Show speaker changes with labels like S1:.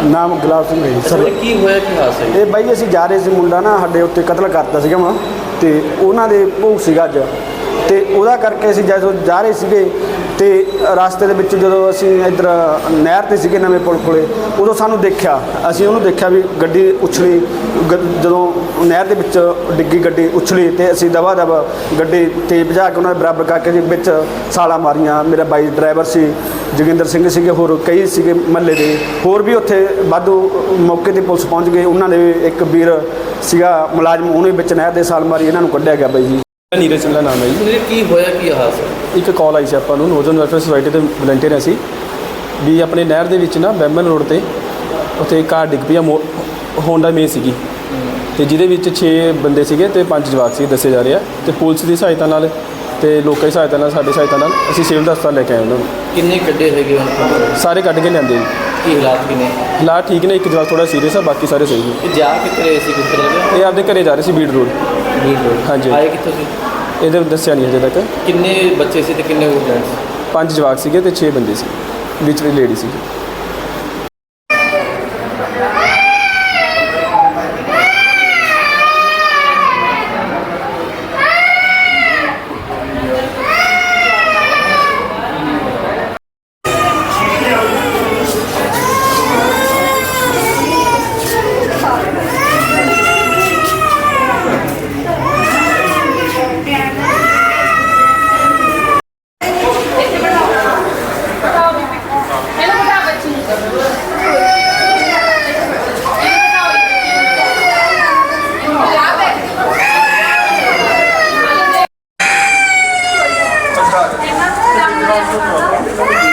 S1: ਤੁਹਾਡਾ
S2: ਨਾਮ ਗੁਲਾਬ ਸਿੰਘ ਹੈ ਜੀ ਸਰ।
S1: ਕੀ ਹੋਇਆ ਕੀ ਹਾਦਸਾ ਜੀ?
S2: ਇਹ ਬਾਈ ਜੀ ਅਸੀਂ ਜਾ ਰਹੇ ਸੀ ਮੁੰਡਾ ਨਾ ਸਾਡੇ ਉੱਤੇ ਕਤਲ ਕਰਤਾ ਸੀਗਾ ਵਾ ਤੇ ਉਹਨਾਂ ਦੇ ਭੋਗ ਸੀਗਾ ਅੱਜ। ਤੇ ਉਹਦਾ ਕਰਕੇ ਅਸੀਂ ਜਦੋਂ ਜਾ ਰਹੇ ਸੀਗੇ ਤੇ ਰਸਤੇ ਦੇ ਵਿੱਚ ਜਦੋਂ ਅਸੀਂ ਇੱਧਰ ਨਹਿਰ ਤੇ ਸੀਗੇ ਨਵੇਂ ਪੁਲ ਕੋਲੇ, ਉਦੋਂ ਸਾਨੂੰ ਦੇਖਿਆ, ਅਸੀਂ ਉਹਨੂੰ ਦੇਖਿਆ ਵੀ ਗੱਡੀ ਉਛਲੀ, ਗ- ਜਦੋਂ ਨਹਿਰ ਦੇ ਵਿੱਚ ਡਿੱਗੀ ਗੱਡੀ ਉਛਲੀ ਤੇ ਅਸੀਂ ਦਵਾ ਦਵ ਗੱਡੀ 'ਤੇ ਭਜਾ ਕੇ ਉਹਨਾਂ ਦੇ ਬਰਾਬਰ ਕਰਕੇ ਜੀ ਵਿੱਚ ਸਾਲਾ ਮਾਰੀਆਂ। ਮੇਰਾ ਬਾਈ ਡਰਾਈਵਰ ਸੀ, ਜੋਗਿੰਦਰ ਸਿੰਘ ਸੀਗੇ, ਹੋਰ ਕਈ ਸੀਗੇ ਮਹੱਲੇ ਦੇ। ਹੋਰ ਵੀ ਉੱਥੇ ਵਾਧੂ ਮੌਕੇ ਤੇ ਪੁਲਿਸ ਪਹੁੰਚ ਗਈ ਉਹਨਾਂ ਦੇ ਇੱਕ ਵੀਰ ਸੀਗਾ ਮੁਲਾਜ਼ਮ, ਉਹਨੇ ਵਿੱਚ ਨਹਿਰ ਦੇ ਸਾਲ ਮਾਰੀ, ਇਹਨਾਂ ਨੂੰ ਕੱਢਿਆ ਗਿਆ ਬਾਈ ਜੀ।
S3: ਨੀਰਜ ਦਾ ਨਾਮ ਹੈ ਜੀ।
S1: ਵੀਰੇ ਕੀ ਹੋਇਆ ਕੀ ਹਾਦਸਾ
S3: ਇੱਕ ਕਾਲ ਆਈ ਸੀ ਆਪਾਂ ਨੂੰ ਨੋਰਦਰਨ ਵੈਲਫੇਅਰ ਸੁਸਾਇਟੀ ਦੇ ਵਲੰਟੀਅਰ ਅਸੀਂ। ਵੀ ਆਪਣੇ ਨਹਿਰ ਦੇ ਵਿੱਚ ਨਾ ਬੈਮਨ ਰੋਡ ਤੇ ਉੱਥੇ ਕਾਰ ਡਿੱਗ ਪਈ ਆ ਮੋ- ਹੋਂਡਾ ਮੇ ਸੀਗੀ। ਤੇ ਜਿਹਦੇ ਵਿੱਚ 6 ਬੰਦੇ ਸੀਗੇ ਤੇ 5 ਜਵਾਕ ਸੀ ਦੱਸੇ ਜਾ ਰਹੇ। ਆ ਤੇ ਪੁਲਿਸ ਦੀ ਸਹਾਇਤਾ ਨਾਲ ਤੇ ਲੋਕਾਂ ਦੀ ਸਹਾਇਤਾ ਨਾਲ ਸਾਡੀ ਸਹਾਇਤਾ ਨਾਲ ਅਸੀਂ ਸਿਵਲ ਹਸਪਤਾਲ ਲੈ ਕੇ ਆਏ ਉਹਨਾਂ ਨੂੰ।
S1: ਕਿੰਨੇ ਕੱਢੇ ਹੈਗੇ ਹੁਣ?
S3: ਸਾਰੇ ਕੱਢ ਕੇ ਲਿਆਂਦੇ ਜੀ।
S1: ਕੀ ਹਾਲਾਤ ਕੀ ਨੇ
S3: ਹਾਲਾਤ ਠੀਕ ਨੇ ਇੱਕ ਜਵਾਕ ਥੋੜਾ ਸੀਰੀਅਸ ਆ ਬਾਕੀ ਸਾਰੇ ਸਹੀ ਨੇ।
S1: ਇਹ ਜਾ ਕਿੱਥੇ ਰਹੇ ਸੀ ਕਿੱਥੇ ਲੱਗੇ
S3: ਇਹ ਆਪਦੇ ਘਰੇ ਜਾ ਰਹੇ ਸੀ ਬੀੜ ਰੋਡ। ਹਾਂਜੀ।
S1: ਆਏ ਕਿੱਥੋਂ ਸੀ?
S3: ਇਹਦੇ ਦੱਸਿਆ ਨਹੀਂ ਅਜੇ ਤੱਕ।
S1: ਕਿੰਨੇ ਬੱਚੇ ਸੀ ਤੇ ਕਿੰਨੇ ਜੈਂਟਸ
S3: ਪੰਜ ਜਵਾਕ ਸੀਗੇ ਤੇ 6 ਬੰਦੇ ਸੀ। ਵਿੱਚ ਵੀ ਲੇਡੀ ਸੀ। Obrigado.